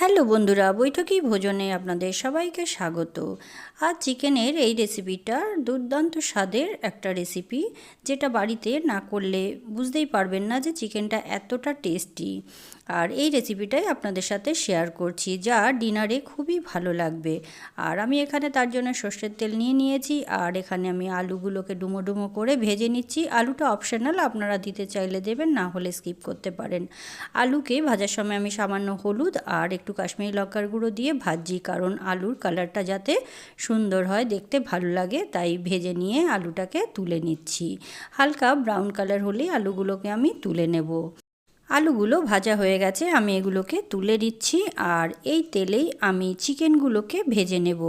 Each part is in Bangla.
হ্যালো বন্ধুরা, বৈঠকি ভোজনে আপনাদের সবাইকে স্বাগত। আর চিকেনের এই রেসিপিটা দুর্দান্ত স্বাদের একটা রেসিপি, যেটা বাড়িতে না করলে বুঝতেই পারবেন না যে চিকেনটা এতটা টেস্টি। আর এই রেসিপিটাই আপনাদের সাথে শেয়ার করছি, যা ডিনারে খুবই ভালো লাগবে। আর আমি এখানে তার জন্য সর্ষের তেল নিয়ে নিয়েছি, আর এখানে আমি আলুগুলোকে ডুমো ডুমো করে ভেজে নিচ্ছি। আলুটা অপশনাল আপনারা দিতে চাইলে দেবেন, না হলে স্কিপ করতে পারেন। আলুকে ভাজার সময় আমি সামান্য হলুদ আর একটু কাশ্মীরি লঙ্কার গুঁড়ো দিয়ে ভাজি কারণ আলুর কালারটা যাতে সুন্দর হয়, দেখতে ভালো লাগে, তাই ভেজে নিয়ে আলুটাকে তুলে নিচ্ছি। হালকা ব্রাউন কালার হলেই আলুগুলোকে আমি তুলে নেব। আলুগুলো ভাজা হয়ে গেছে, আমি এগুলোকে তুলে দিচ্ছি আর এই তেলেই আমি চিকেনগুলোকে ভেজে নেব।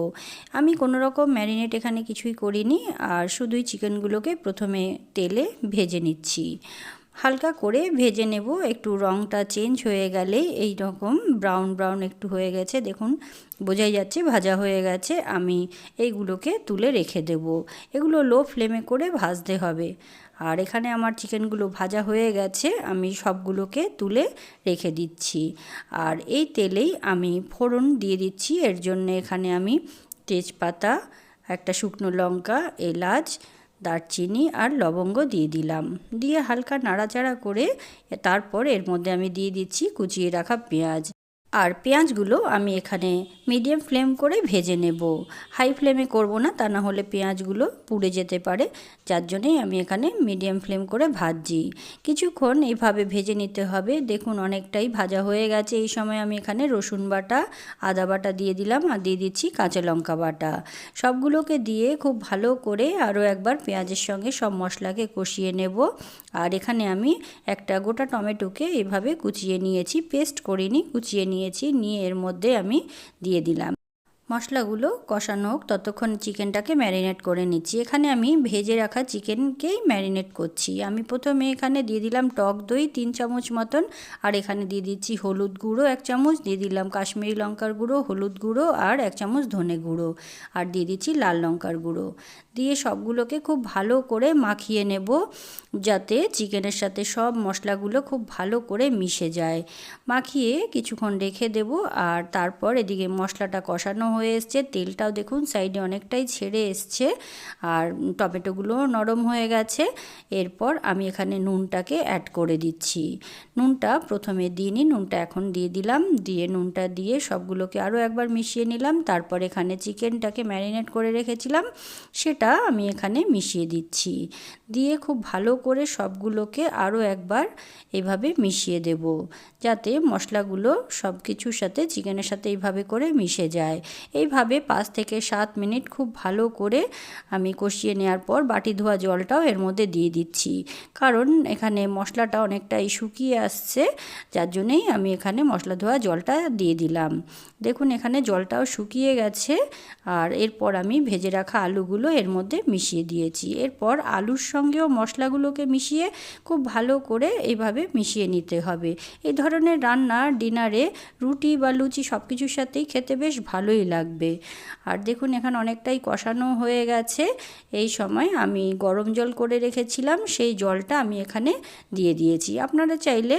আমি কোনো রকম ম্যারিনেট এখানে কিছুই করিনি, আর শুধুই চিকেনগুলোকে প্রথমে তেলে ভেজে নিচ্ছি। হালকা করে ভেজে নেব। একটু রঙটা চেঞ্জ হয়ে গেলে এই রকম ব্রাউন ব্রাউন একটু হয়ে গেছে। দেখুন, বোঝাই যাচ্ছে, ভাজা হয়ে গেছে। আমি এইগুলোকে তুলে রেখে দেব। এগুলো লো ফ্লেমে করে ভাজতে হবে। আর এখানে আমার চিকেনগুলো ভাজা হয়ে গেছে। আমি সবগুলোকে তুলে রেখে দিচ্ছি। আর এই তেলেই আমি ফোড়ন দিয়ে দিচ্ছি। এর জন্য এখানে আমি তেজপাতা, একটা শুকনো লঙ্কা, এলাচ দারচিনি আর লবঙ্গ দিয়ে দিলাম। দিয়ে হালকা নাড়াচাড়া করে তারপর এর মধ্যে আমি দিয়ে দিচ্ছি কুচিয়ে রাখা পেঁয়াজ। আর পেঁয়াজগুলো আমি এখানে মিডিয়াম ফ্লেম করে ভেজে নেব। হাই ফ্লেমে করব না, তা না হলে পেঁয়াজগুলো পুড়ে যেতে পারে। যার জন্যেই আমি এখানে মিডিয়াম ফ্লেম করে ভাজছি। কিছুক্ষণ এইভাবে ভেজে নিতে হবে। দেখুন অনেকটাই ভাজা হয়ে গেছে। এই সময় আমি এখানে রসুন বাটা, আদা বাটা দিয়ে দিলাম আর দিয়ে দিচ্ছি কাঁচা লঙ্কা বাটা। সবগুলোকে দিয়ে খুব ভালো করে আরও একবার পেঁয়াজের সঙ্গে সব মশলাকে কষিয়ে নেব। আর এখানে আমি একটা গোটা টমেটোকে এভাবে কুচিয়ে নিয়েছি। পেস্ট করিনি, কুচিয়ে নিয়ে নিয়েছি নিয়ে এর মধ্যে আমি দিয়ে দিলাম। মশলাগুলো কষানো হোক, ততক্ষণ চিকেনটাকে ম্যারিনেট করে নিচ্ছি। এখানে আমি ভেজে রাখা চিকেনকেই ম্যারিনেট করছি। আমি প্রথমে এখানে দিয়ে দিলাম টক দই তিন চামচ মতন, আর এখানে দিয়ে দিচ্ছি হলুদ গুঁড়ো এক চামচ, দিয়ে দিলাম কাশ্মীরি লঙ্কার গুঁড়ো, হলুদ গুঁড়ো, আর এক চামচ ধনে গুঁড়ো, আর দিয়ে দিচ্ছি লাল লঙ্কার গুঁড়ো। দিয়ে সবগুলোকে খুব ভালো করে মাখিয়ে নেব, যাতে চিকেনের সাথে সব মশলাগুলো খুব ভালো করে মিশে যায়। মাখিয়ে কিছুক্ষণ রেখে দেব, আর তারপর এদিকে মশলাটা কষানো হয়ে এসছে, তেলটাও দেখুন সাইডে অনেকটাই ছেড়ে এসছে আর টমেটোগুলোও নরম হয়ে গেছে। এরপর আমি এখানে নুনটাকে অ্যাড করে দিচ্ছি। নুনটা প্রথমে দিইনি নুনটা এখন দিয়ে দিলাম, দিয়ে নুনটা দিয়ে সবগুলোকে আরও একবার মিশিয়ে নিলাম। তারপর এখানে চিকেনটাকে ম্যারিনেট করে রেখেছিলাম, সেটা আমি এখানে মিশিয়ে দিচ্ছি। দিয়ে খুব ভালো করে সবগুলোকে আরও একবার এভাবে মিশিয়ে দেব, যাতে মশলাগুলো সব কিছুর সাথে, চিকেনের সাথে এইভাবে করে মিশে যায়। এইভাবে পাঁচ থেকে সাত মিনিট খুব ভালো করে আমি কষিয়ে নেওয়ার পর বাটি ধোয়া জলটাও এর মধ্যে দিয়ে দিচ্ছি। কারণ এখানে মশলাটা অনেকটাই শুকিয়ে আসছে, যার জন্যেই আমি এখানে মশলা ধোয়া জলটা দিয়ে দিলাম। দেখুন এখানে জলটাও শুকিয়ে গেছে, আর এরপর আমি ভেজে রাখা আলুগুলো এর মধ্যে মিশিয়ে দিয়েছি। এরপর আলুর সঙ্গেও মশলাগুলোকে মিশিয়ে খুব ভালো করে এইভাবে মিশিয়ে নিতে হবে। এই ধরনের রান্না, ডিনারে রুটি বা লুচি সব কিছুর সাথেই খেতে বেশ ভালোই লাগবে। আর দেখুন, এখানে অনেকটাই কষানো হয়ে গেছে। এই সময় আমি গরম জল করে রেখেছিলাম, সেই জলটা আমি এখানে দিয়ে দিয়েছি। আপনারা চাইলে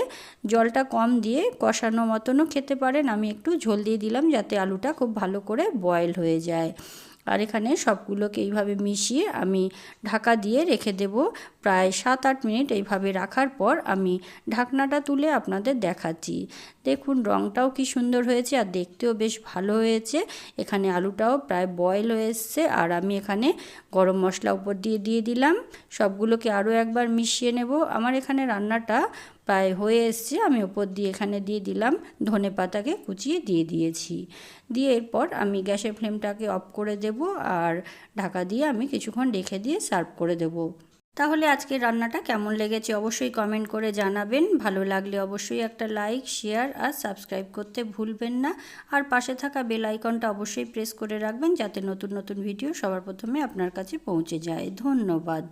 জলটা কম দিয়ে কষানো মতনও খেতে পারেন। আমি একটু ঝোল দিয়ে দিলাম যাতে আলুটা খুব ভালো করে বয়েল হয়ে যায়। আর এখানে সবগুলোকে এইভাবে মিশিয়ে আমি ঢাকা দিয়ে রেখে দেব। প্রায় সাত আট মিনিট এইভাবে রাখার পর আমি ঢাকনাটা তুলে আপনাদের দেখাচ্ছি। দেখুন রঙটাও কি সুন্দর হয়েছে আর দেখতেও বেশ ভালো হয়েছে। এখানে আলুটাও প্রায় বয়েল হয়ে এসছে আর আমি এখানে গরম মশলা উপর দিয়ে দিয়ে দিলাম। সবগুলোকে আরও একবার মিশিয়ে নেব। আমার এখানে রান্নাটা প্রায় হয়ে এসছে, আমি ওপর দিয়ে এখানে দিয়ে দিলাম, ধনে পাতাকে কুচিয়ে দিয়ে দিয়েছি। দিয়ে এরপর আমি গ্যাসের ফ্লেমটাকে অফ করে দেব আর ঢাকা দিয়ে আমি কিছুক্ষণ রেখে দিয়ে সার্ভ করে দেব। তাহলে আজকে রান্নাটা কেমন লেগেছে অবশ্যই কমেন্ট করে জানাবেন। ভালো লাগলে অবশ্যই একটা লাইক, শেয়ার আর সাবস্ক্রাইব করতে ভুলবেন না। আর পাশে থাকা বেল আইকনটা অবশ্যই প্রেস করে রাখবেন যাতে নতুন নতুন ভিডিও সবার প্রথমে আপনার কাছে পৌঁছে যায়। ধন্যবাদ।